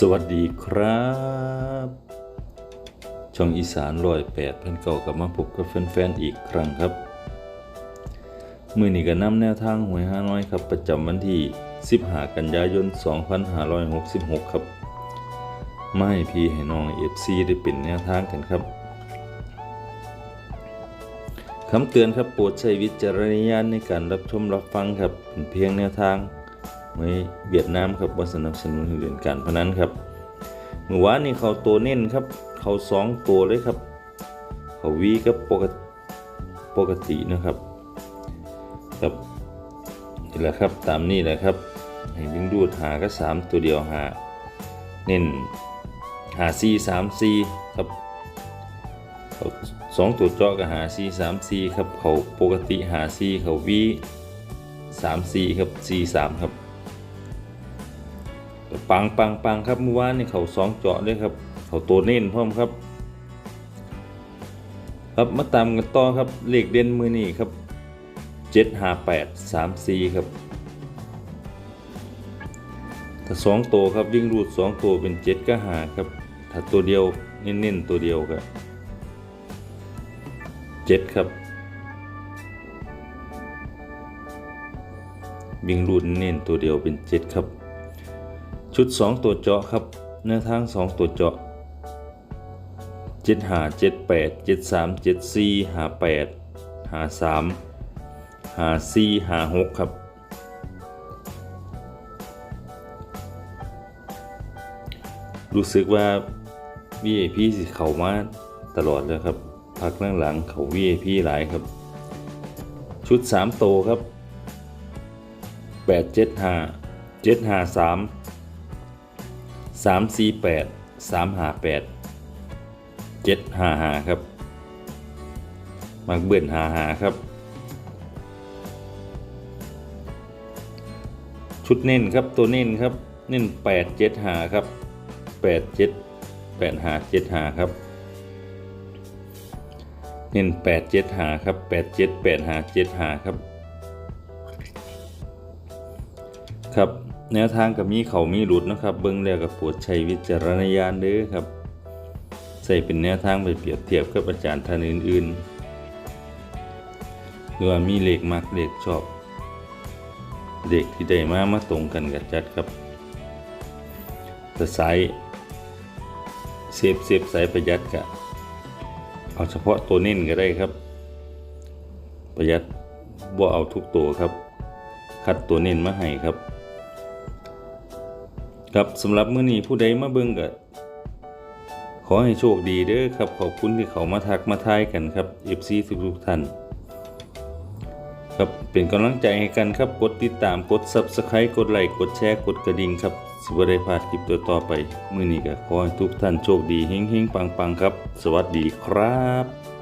สวัสดีครับ ช่องอีสานร้อยแปดเพื่อนเก่ากลับมาพบกับแฟนๆอีกครั้งครับ มือนี้ก็นำแนวทางหวยห้าน้อยครับ ประจำวันที่ 15 กันยายน 2566 ครับ ไมาให้พี่ให้น้องเอฟซีได้เป็นแนวทางกันครับคำเตือนครับโปรดใช้วิจารณญาณในการรับชมรับฟังครับเป็นเพียงแนวทาง ไม่เวียดนามครับว่าสนับสนุนให้เล่นการพนันครับเมื่อวานนี้เขาตัวเน้นครับ เขาสองตัวเลยครับ เขาวีกับปกติปกตินะครับครับนี่แหละครับตามนี้แหละครับให้วิ่งดูดหาก็สามตัวเดียวหาเน้นหาซีสามซีครับเขาสองตัวเจาะกับหาซีสามซีครับเขาปกติหาซีเขาวีสามซีครับซีสามครับ ปังปังปังครับเมื่อวานนี่เขาสองเจาะด้วยครับ เขาตัวเน้นพร้อมครับ ครับมาตามกันต่อครับเลขเด่นมือนี่ครับเจ็ดหาแปดสามซีครับถ้าสองตัวครับวิ่งรูดสองตัวเป็นเจ็ดก็หาครับ ถ้าตัวเดียวเน้นๆตัวเดียวครับเจ็ดครับวิ่งรูดเน้นตัวเดียวเป็นเจ็ดครับ ชุดสองตัวเจาะครับ แนวทางสองตัวเจาะเจ็ดหาเจ็ดแปดเจ็ดสามเจ็ดซีหาแปดหาสามหาซีหาหกครับ รู้สึกว่า VIP สิเข้ามาตลอดเลยครับ พักหลังๆเขา VIP หลายครับ ชุด 3 โตวครับ 8 7 5 7 5 3 3 4 8 3 5 8 7 5 5ครับมักเบิ่น5 5ครับ ชุดเน้นครับตัวเน้นครับ เน้น8 7 5ครับ8 7 8 5 7 5ครับ เน้น8 7 5ครับ8 7 8 5 7 5ครับ ครับ แนวทางกับมีเขามีหลุดนะครับ เบิ้งแล้วกับปวดใช้วิจารณญาณเด้อครับ ใส่เป็นแนวทางไปเปรียบเทียบกับอาจารย์ท่านอื่นๆหรือว่ามีเลขมักเลขชอบเด็กที่ได้มามาตรงกันกับจัดครับแต่สายเซฟเซฟสายประหยัดกะเอาเฉพาะตัวเน้นก็ได้ครับ ประหยัดบ่เอาทุกตัวครับ คัดตัวเน้นมาให้ครับ ครับสำหรับมื้อนี้ผู้ใดมาเบิ่งก็ขอให้โชคดีเด้อครับ ขอบคุณที่เขามาทักมาทายกันครับ FC ทุกๆท่านครับเป็นกำลังใจให้กันครับกดติดตามกด Subscribe กดไลค์กดแชร์กดกระดิ่งครับสิบ่ได้พลาดคลิปตัวต่อไป มื้อนี้ก็ขอให้ทุกท่านโชคดีเฮงๆปังๆครับ สวัสดีครับ